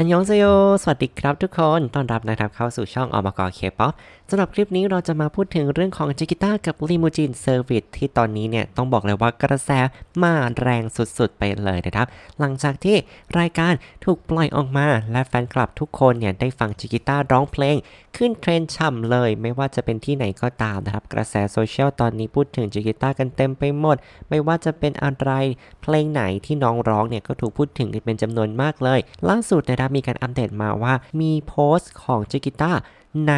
อันยองเซโย สวัสดีครับทุกคน ต้อนรับนะครับเข้าสู่ช่องอมกเคป๊อปสำหรับคลิปนี้เราจะมาพูดถึงเรื่องของจิกิต้ากับลิมูจินเซอร์วิสที่ตอนนี้เนี่ย ต้องบอกเลยว่ากระแสมาแรงสุดๆไปเลยนะครับ หลังจากที่รายการถูกปล่อยออกมา และแฟนคลับทุกคนเนี่ย ได้ฟังจิกิต้าร้องเพลง ขึ้นเทรนด์ฉ่ำเลย ไม่ว่าจะเป็นที่ไหนก็ตามนะครับ กระแสโซเชียลตอนนี้พูดถึงจิกิต้ากันเต็มไปหมด ไม่ว่าจะเป็นอะไรเพลงไหนที่น้องร้องเนี่ยก็ถูกพูดถึงกันเป็นจำนวนมากเลย ล่าสุดนะครับมีการอัปเดตมาว่ามีโพสต์ของจิกิต้าใน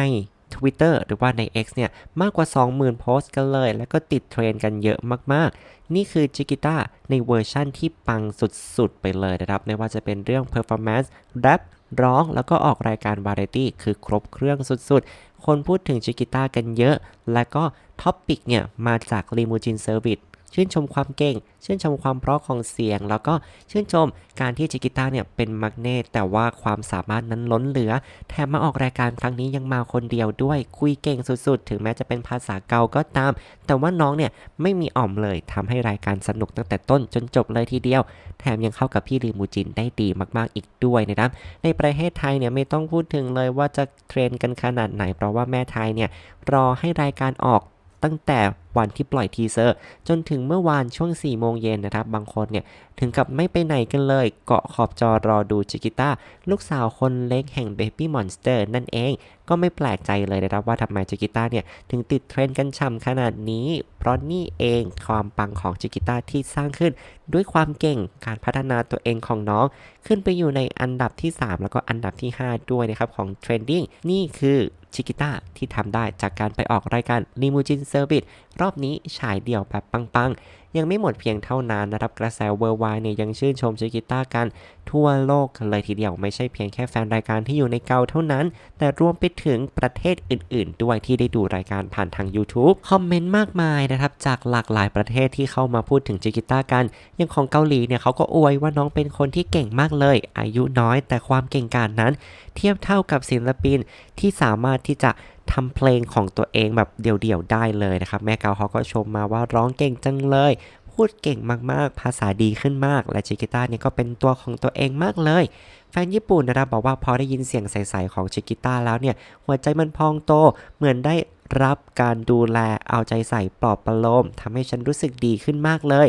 Twitter หรือว่าใน X เนี่ย มากกว่า 20,000 โพสต์กันเลย แล้วก็ติดเทรนกันเยอะมาก ๆ นี่คือจิกิต้าในเวอร์ชั่นที่ปังสุด ๆ ไปเลยนะครับ ไม่ว่าจะเป็นเรื่อง performance rap ร้องแล้วก็ออกรายการวาไรตี้คือครบเครื่องสุด ๆ คนพูดถึงจิกิต้ากันเยอะ และก็ท็อปปิกเนี่ย มาจากลีมูจินเซอร์วิส ชื่นชมความเก่ง ชื่นชมความเพราะของเสียง แล้วก็ชื่นชมการที่จิกิต้าเนี่ยเป็นมักเนตแต่ว่าความสามารถนั้นล้นเหลือ แถมมาออกรายการครั้งนี้ยังมาคนเดียวด้วยคุยเก่งสุดๆ ถึงแม้จะเป็นภาษาเกาก็ตาม แต่ว่าน้องเนี่ยไม่มีอ่อมเลยทำให้รายการสนุกตั้งแต่ต้นจนจบเลยทีเดียว แถมยังเข้ากับพี่ลีมูจินได้ดีมากๆอีกด้วยนะครับในประเทศไทยเนี่ยไม่ต้องพูดถึงเลยว่าจะเทรนกันขนาดไหน เพราะว่าแม่ไทยเนี่ยรอให้รายการออกตั้งแต่ วันที่ปล่อยทีเซอร์ จนถึงเมื่อวานช่วง 4 โมงเย็นนะครับ บางคนเนี่ยถึงกับไม่ไปไหนกันเลย เกาะขอบจอรอดูจิกิต้า ลูกสาวคนเล็กแห่ง Baby Monster นั่นเอง ก็ไม่แปลกใจเลยนะครับว่าทำไมจิกิต้าเนี่ยถึงติดเทรนด์กันช่ำขนาดนี้ เพราะนี่เองความปังของจิกิต้าที่สร้างขึ้น ด้วยความเก่งการพัฒนาตัวเองของน้อง ขึ้นไปอยู่ในอันดับที่ 3 แล้วก็อันดับที่ 5 ด้วยนะครับของ Trending นี่คือชิกิต้าที่ทำได้จากการไปออกรายการ Limousine Service รรอบนี้ฉายเดี่ยวแบบปังๆ ยังไม่หมดเพียงเท่านั้นนะครับกระแสเวอร์ไวเนี่ยยังชื่นชมชิกิต้ากันทั่วโลกเลยทีเดียวไม่ใช่เพียงแค่แฟนรายการที่อยู่ในเกาเท่านั้น แต่รวมไปถึงประเทศอื่นๆ ด้วยที่ได้ดูรายการผ่านทาง YouTube คอมเมนต์มากมายนะครับจากหลากหลายประเทศที่เข้ามาพูดถึงจิกิต้ากันอย่างของเกาหลีเนี่ยเขาก็อวยว่าน้องเป็นคนที่เก่งมากเลย อายุน้อยแต่ความเก่งกาจนั้นเทียบเท่ากับศิลปินที่สามารถที่จะทำเพลงของตัวเองแบบเดี่ยวๆได้เลยนะครับแม่เกาเขาก็ชมมาว่าร้องเก่งจังเลย พูดเก่งมากๆ ภาษาดีขึ้นมาก และชิกิต้าเนี่ยก็เป็นตัวของตัวเองมากเลย แฟนญี่ปุ่นนะครับบอกว่าพอได้ยินเสียงใสๆของชิกิต้าแล้วเนี่ย หัวใจมันพองโตเหมือนได้รับการดูแลเอาใจใส่ปลอบประโลมทำให้ฉันรู้สึกดีขึ้นมากเลย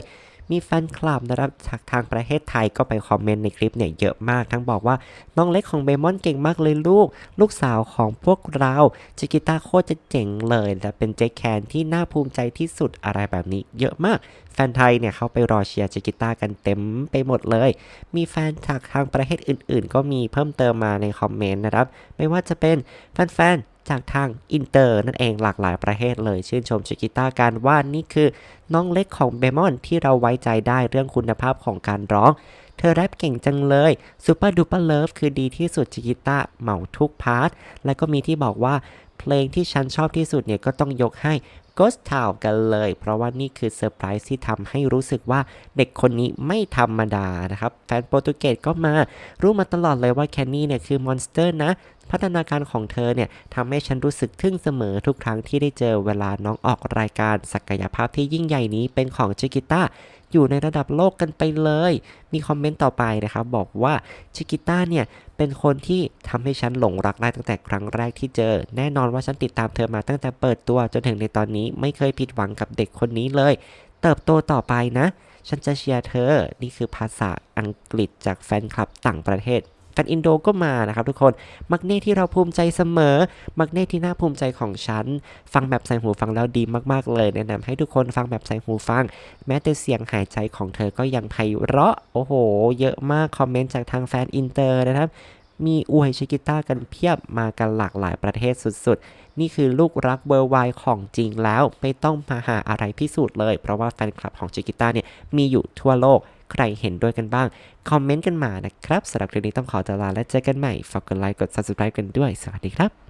มีแฟนคลับนะครับจากทางประเทศไทยก็ไปคอมเมนต์ในคลิปเนี่ยเยอะมากทั้งบอกว่าน้องเล็กของเบมอนเก่งมากเลยลูก ลูกสาวของพวกเราจิกิต้าโคตรจะเจ๋งเลยและเป็นเจ๊แคนที่น่าภูมิใจที่สุดอะไรแบบนี้เยอะมาก แฟนไทยเนี่ยเขาไปรอเชียร์จิกิต้ากันเต็มไปหมดเลย มีแฟนจากทางประเทศอื่น ๆ ก็มีเพิ่มเติมมาในคอมเมนต์นะครับ ไม่ว่าจะเป็นแฟนๆ จากทางอินเตอร์นั่นเองหลากหลายประเทศเลย ชื่นชมชิกิต้าการว่านี่คือน้องเล็กของเบมอนที่เราไว้ใจได้เรื่องคุณภาพของการร้อง เธอแรปเก่งจังเลยซูเปอร์ดูเปอร์เลิฟคือดีที่สุดชิกิต้าเหมาทุกพาร์ท และก็มีที่บอกว่าเพลงที่ฉันชอบที่สุดเนี่ยก็ต้องยกให้ Ghost Town กันเลย เพราะว่านี่คือเซอร์ไพรส์ที่ทำให้รู้สึกว่าเด็กคนนี้ไม่ธรรมดานะครับ แฟนโปรตุเกสก็มา รู้มาตลอดเลยว่าแคนนี่เนี่ยคือมอนสเตอร์นะ พัฒนาการของเธอเนี่ยทำให้ฉันรู้สึกทึ่งเสมอทุกครั้งที่ได้เจอเวลาน้องออกรายการศักยภาพที่ยิ่งใหญ่นี้เป็นของชิกิต้าอยู่ในระดับโลกกันไปเลย มีคอมเมนต์ต่อไปนะครับบอกว่าชิกิต้าเนี่ยเป็นคนที่ทำให้ฉันหลงรักได้ตั้งแต่ครั้งแรกที่เจอ แน่นอนว่าฉันติดตามเธอมาตั้งแต่เปิดตัวจนถึงในตอนนี้ไม่เคยผิดหวังกับเด็กคนนี้เลย เติบโตต่อไปนะ ฉันจะเชียร์เธอ นี่คือภาษาอังกฤษจากแฟนคลับต่างประเทศ แฟนอินโดก็มานะครับทุกคน มักเน่ที่เราภูมิใจเสมอ มักเน่ที่น่าภูมิใจของฉัน ฟังแบบใส่หูฟังแล้วดีมากๆเลย แนะนำให้ทุกคนฟังแบบใส่หูฟัง แม้แต่เสียงหายใจของเธอก็ยังไพเราะ โอ้โห เยอะมากคอมเมนต์จากทางแฟนอินเตอร์นะครับ มีอวยชิกิต้ากันเพียบมากันหลากหลายประเทศสุดๆ นี่คือลูกรักเบอร์ไวของจริงแล้วไม่ต้องมาหาอะไรพิสูจน์เลย เพราะว่าแฟนคลับของชิกิต้าเนี่ยมีอยู่ทั่วโลกใครเห็นด้วยกันบ้าง คอมเมนต์กันมานะครับสำหรับคลิปนี้ต้องขอตัวลาและเจอกันใหม่ฝากกดไลค์กด subscribe กันด้วย สวัสดีครับ